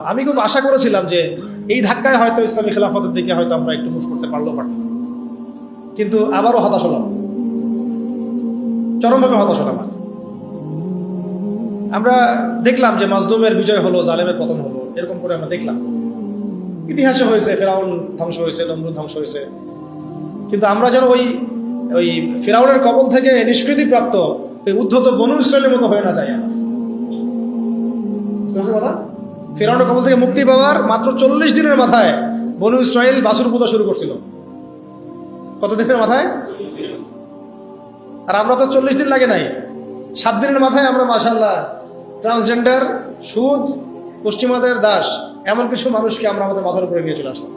আমি খুব আশা করেছিলাম যে এই ধাক্কায় হয়তো ইসলামী খেলাফতের দিকে হয়তো আমরা একটু মুভ করতে পারলেও পারতাম। কিন্তু আবারও হতাশ হলাম। চরমভাবে হতাশ হলাম। আমরা দেখলাম যে মাজলুমের বিজয় হলো, জালেমের পতন হলো, এরকম করে আমরা দেখলাম। ইতিহাসে হয়েছে, ফেরাউন ধ্বংস হয়েছে, নমরুদ ধ্বংস হয়েছে। কিন্তু আমরা যেন ওই ওই ফেরাউনের কবল থেকে নিষ্কৃতিপ্রাপ্ত, ওই উদ্ধত বনু ইসরায়েলের মতো হয়ে না যায় কথা? ফেরাউনের কবল থেকে মুক্তি পাওয়ার মাত্র চল্লিশ দিনের মাথায় বনু ইসরায়েল বাসুর পূজা শুরু করছিল। কত দিনের মাথায়? আর আমরা তো চল্লিশ দিন লাগে নাই। সাত দিনের মাথায় আমরা মাসাল্লাহ ট্রান্সজেন্ডার সুদ, পশ্চিমাদের দাস, এমন কিছু মানুষকে আমরা আমাদের মাথার উপরে নিয়ে চলে আসলাম।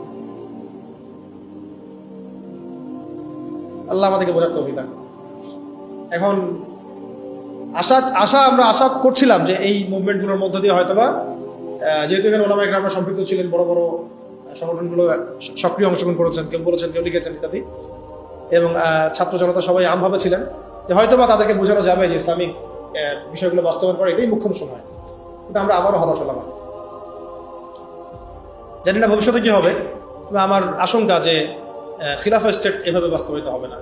আল্লাহ আমাদেরকে বোঝার তৌফিক এখন আশা আশা আমরা আশা করছিলাম যে এই মুভমেন্টগুলোর মধ্য দিয়ে হয়তোবা যেহেতু এখানে ওলামা একরামরা সম্পৃক্ত ছিলেন, বড় বড় সংগঠনগুলো সক্রিয় অংশগ্রহণ করেছেন, কেউ বলেছেন, কেউ লিখেছেন ইত্যাদি। এবং ছাত্র জনতা সবাই আমভাবে ছিলেন। যে হয়তোবা তাদেরকে বোঝানো যাবে যে ইসলামিক বিষয়গুলো বাস্তবায়ন করে এটাই মুখ্য সময় কিন্তু আমরা আবারও হতাশ হলাম। জানি না ভবিষ্যতে কি হবে, তবে আমার আশঙ্কা যে খিলাফা স্টেট এভাবে বাস্তবায়িত হবে না।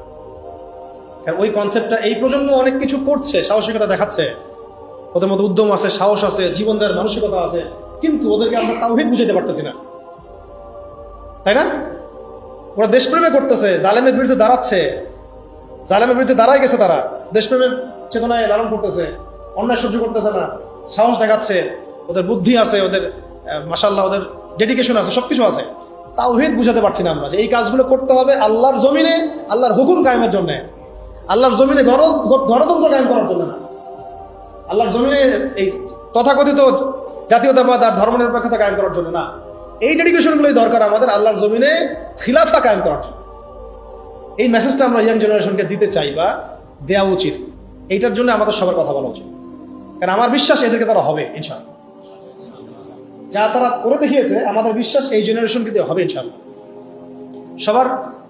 ওই কনসেপ্টটা এই প্রজন্ম অনেক কিছু করছে, সাহসিকতা দেখাচ্ছে। প্রথমত উদ্যম আছে, সাহস আছে, জীবন দেওয়ার মানসিকতা আছে। কিন্তু ওদেরকে আমরা তাওহিদ বুঝাতে পারতেছি না। তাই না? ওরা দেশপ্রেমে করতেছে, জালেমের বিরুদ্ধে দাঁড়াচ্ছে। জালেমের বিরুদ্ধে দাঁড়াই গেছে তারা। দেশপ্রেমের চেতনায় লালন করতেছে, অন্যায় সহ্য করতেছে না, সাহস দেখাচ্ছে, ওদের বুদ্ধি আছে, ওদের মাসাল্লাহ ওদের ডেডিকেশন আছে, সবকিছু আছে। তাওহিদ বুঝাতে পারছি না আমরা যে এই কাজগুলো করতে হবে আল্লাহর জমিনে, আল্লাহর হুকুম কায়েমের জন্য। আল্লাহর জমিনে গণ- গণতন্ত্র কায়েম করার জন্য না। আল্লাহর জমিনে এই তথাকথিত জাতীয়তাবাদ আর ধর্মনিরপেক্ষতা কায়েম করার জন্য না। এই ডেডিকেশনগুলোই দরকার আমাদের আল্লাহর জমিনে খিলাফা কায়েম করার জন্য। এই মেসেজটা আমরা ইয়াং জেনারেশনকে দিতে চাই বা দেওয়া উচিত। এইটার জন্য আমাদের সবার কথা বলা উচিত। কারণ আমার বিশ্বাস এদেরকে তারা হবে, ইনশাআল্লাহ। যা তারা করে দেখিয়েছে, আমাদের বিশ্বাস এই জেনারেশনকে দিয়ে হবে, ইনশাআল্লাহ। সবার,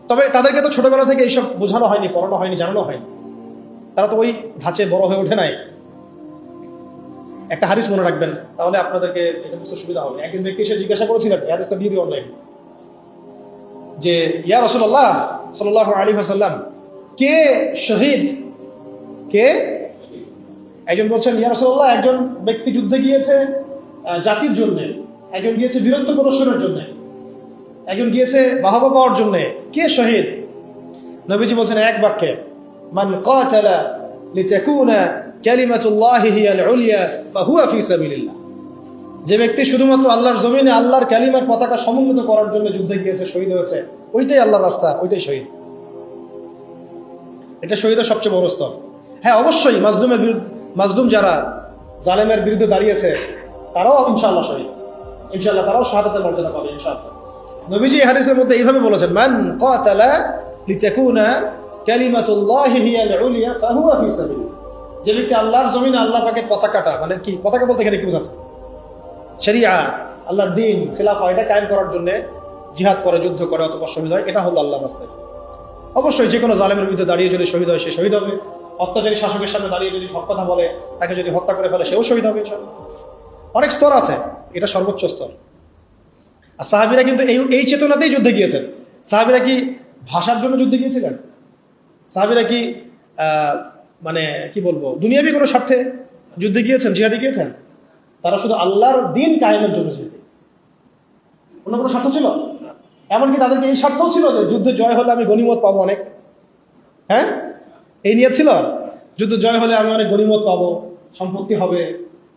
তবে তাদেরকে তো ছোটবেলা থেকে এইসব বোঝানো হয়নি, পড়ানো হয়নি, জানানো হয়নি। তারা তো ওই ধাঁচে বড় হয়ে ওঠে নাই। একটা হারিস মনে রাখবেন, তাহলে আপনাদেরকে এটা বুঝতে সুবিধা হবে। একদিন ব্যক্তি এসে জিজ্ঞাসা করেছিলেন হাদিসটা দিয়ে দিই অনলাইন যে, ইয়া রসুল্লাহ সাল্লাহ আলী হাসাল্লাম কে শহীদ? কে? একজন বলছেন, ইয়া রসুল্লাহ একজন ব্যক্তি যুদ্ধে গিয়েছে জাতির জন্য। একজন গিয়েছে বীরত্ব প্রদর্শনের জন্য। একজন গিয়েছে বাহবা পাওয়ার জন্য। কে শহীদ? নবীজি বলছেন, এক বাক্যে, মান কাতালা লিতাকুনা যে ব্যক্তি শুধুমাত্র আল্লাহর জমিনে আল্লাহর কালিমার পতাকা সমুন্নত করার জন্য যুদ্ধে গিয়েছে, শহীদ হয়েছে, ওইটাই আল্লাহর রাস্তা, ওইটাই শহীদ। এটা শহীদের সবচেয়ে বড় স্তর। হ্যাঁ অবশ্যই মাজলুমের বিরুদ্ধে মাজলুম যারা জালেমের বিরুদ্ধে দাঁড়িয়েছে, তারাও ইনশাআল্লাহ শহীদ। ইনশাআল্লাহ তারাও শাহাদাতের মর্যাদা পাবে, ইনশাআল্লাহ। নবীজি হারিসের মধ্যে এইভাবে বলেছেন, মান কাতালা লিতাকুনা কালিমাতুল্লাহি হিয়াল উলিয়া ফাহুয়া ফি সাবিলিল্লাহ। যে ব্যক্তি আল্লাহর জমিন আল্লাহ পাকের পতাকাটা মানে কি, পতাকা বলতে এখানে কি বোঝাচ্ছে? শরিয়া, আল্লাহর দিন, খিলাফা, এটা কায়েম করার জন্য জিহাদ করে, যুদ্ধ করে, অথবা শহীদ হয়, এটা হলো আল্লাহর রাস্তায়। অবশ্যই যে কোনো জালেমের বিরুদ্ধে দাঁড়িয়ে যদি শহীদ হয়, সে শহীদ হবে। অত্যাচারী শাসকের সামনে দাঁড়িয়ে যদি হক কথা বলে, তাকে যদি হত্যা করে ফেলে, সেও শহীদ হবে অনেক স্তর আছে, এটা সর্বোচ্চ স্তর। আর সাহাবিরা কিন্তু এই এই চেতনাতেই যুদ্ধে গিয়েছেন। সাহাবিরা কি ভাষার জন্য যুদ্ধে গিয়েছিলেন? সাহাবিরা কি মানে কি বলব, দুনিয়াবি কোনো স্বার্থে যুদ্ধে গিয়েছেন, জিহাদে গিয়েছেন? তারা শুধু আল্লাহর দিন কায়েমের জন্য যুদ্ধে অন্য কোনো স্বার্থ ছিল? এমনকি তাদেরকে এই স্বার্থও ছিল যে যুদ্ধে জয় হলে আমি গণিমত পাবো অনেক। হ্যাঁ? এই নিয়ে ছিল? যুদ্ধ জয় হলে আমি অনেক গণিমত পাবো, সম্পত্তি হবে,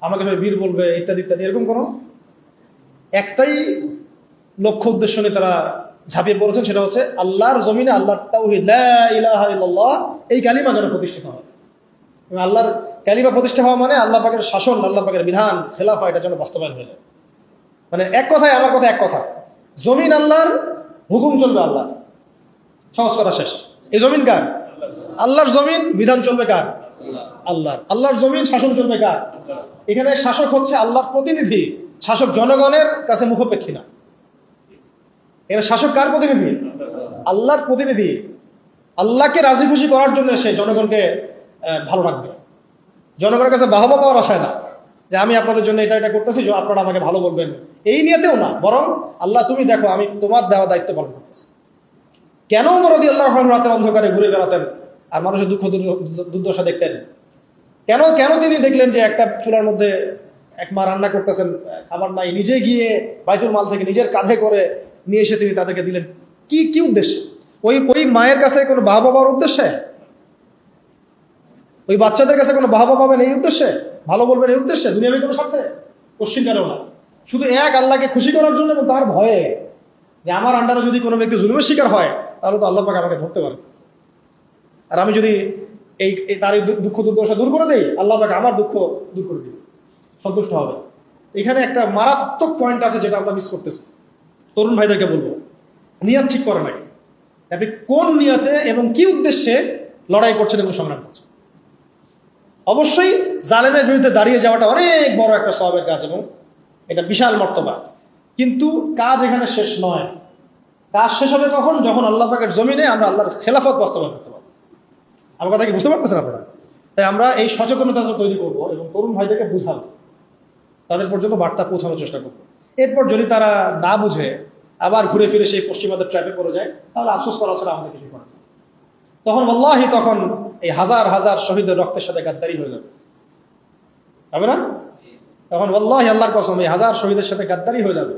আমাকে সবাই বীর বলবে, ইত্যাদি ইত্যাদি, এরকম কোনো? একটাই লক্ষ্য, উদ্দেশ্য নিয়ে তারা ঝাঁপিয়ে পড়েছেন, সেটা হচ্ছে আল্লাহর জমিনে ইলাহা ইল্লাল্লাহ, এই কালিমা যেন প্রতিষ্ঠিত হয়। আল্লাহর কালিমা প্রতিষ্ঠা হওয়া মানে আল্লাহ পাকের শাসন, আল্লাহ পাকের বিধান, খেলাফা, এটা যেন বাস্তবায়ন হয়ে মানে এক কথায়, আমার কথা এক কথা। জমিন আল্লাহর, হুকুম চলবে আল্লাহ সহজ কথা শেষ। এই জমিন কার? আল্লাহর জমিন, বিধান চলবে কার? আল্লাহর। আল্লাহর জমিন, শাসন চলবে কার? এখানে শাসক হচ্ছে আল্লাহর প্রতিনিধি। শাসক জনগণের কাছে মুখপেক্ষী না। এখানে শাসক কার প্রতিনিধি? আল্লাহর প্রতিনিধি। আল্লাহকে রাজি খুশি করার জন্য সে জনগণকে ভালো লাগবে। জনগণের কাছে বাহবা পাওয়ার আশায় না, যে আমি আপনাদের জন্য এটা এটা করতেছি, যে আপনারা আমাকে ভালো বলবেন। এই নিয়েতেও না, বরং আল্লাহ তুমি দেখো, আমি তোমার দেওয়া দায়িত্ব পালন করতেছি। কেন মরদি আল্লাহ রহমান রাতের অন্ধকারে ঘুরে বেড়াতেন আর মানুষের দুঃখ দুর্দশা দেখতেন? কেন কেন তিনি দেখলেন যে একটা চুলার মধ্যে এক মা রান্না করতেছেন, খাবার নাই, নিজে গিয়ে বাইতুল মাল থেকে নিজের কাঁধে করে নিয়ে এসে তিনি তাদেরকে দিলেন? কি কি উদ্দেশ্যে? ওই ওই মায়ের কাছে কোনো বাবা বাবার উদ্দেশ্যে? ওই বাচ্চাদের কাছে কোনো বাবা পাবেন এই উদ্দেশ্যে? ভালো বলবেন এই উদ্দেশ্যে? দুনিয়াবি কোনো স্বার্থে? কোশ্চিন কারেও না। শুধু এক আল্লাহকে খুশি করার জন্য এবং তার ভয়ে যে আমার আন্ডারে যদি কোনো ব্যক্তি জুলুমের শিকার হয়, তাহলে তো আল্লাহ পাকে আমাকে ধরতে পারে। আর আমি যদি এই তার দুঃখ দুর্দশা দূর করে দেই, আল্লাহ পাকে আমার দুঃখ দূর করে দিই সন্তুষ্ট হবে। এখানে একটা মারাত্মক পয়েন্ট আছে যেটা আমরা মিস করতেছি। তরুণ ভাইদেরকে বলব, নিয়াত ঠিক করে নাই। আপনি কোন নিয়াতে এবং কি উদ্দেশ্যে লড়াই করছেন এবং সংগ্রাম করছেন? অবশ্যই জালেমের বিরুদ্ধে দাঁড়িয়ে যাওয়াটা অনেক বড় একটা সবের কাজ এবং এটা বিশাল মর্তবা। কিন্তু কাজ এখানে শেষ নয়। কাজ শেষ হবে কখন? যখন আল্লাহ পাকের জমিনে আমরা আল্লাহর খেলাফত বাস্তবায়ন করতে পারব। আমার কথা কি বুঝতে পারতেছেন আপনারা? তাই আমরা এই সচেতনতা তৈরি করব এবং তরুণ ভাইদেরকে বুঝাবো। তাদের পর্যন্ত বার্তা পৌঁছানোর চেষ্টা করব। এরপর যদি তারা না বুঝে, আবার ঘুরে ফিরে সেই পশ্চিমাদের ট্র্যাপে পড়ে যায়, তাহলে আফসোস করা ছাড়া আমাদের কিছু করার। তখন আল্লাহি তখন এই হাজার হাজার শহীদের রক্তের সাথে গাদ্দারি হয়ে যাবে। হবে না? তখন আল্লাহ আল্লাহর কসম, এই হাজার শহীদের সাথে গাদ্দারি হয়ে যাবে।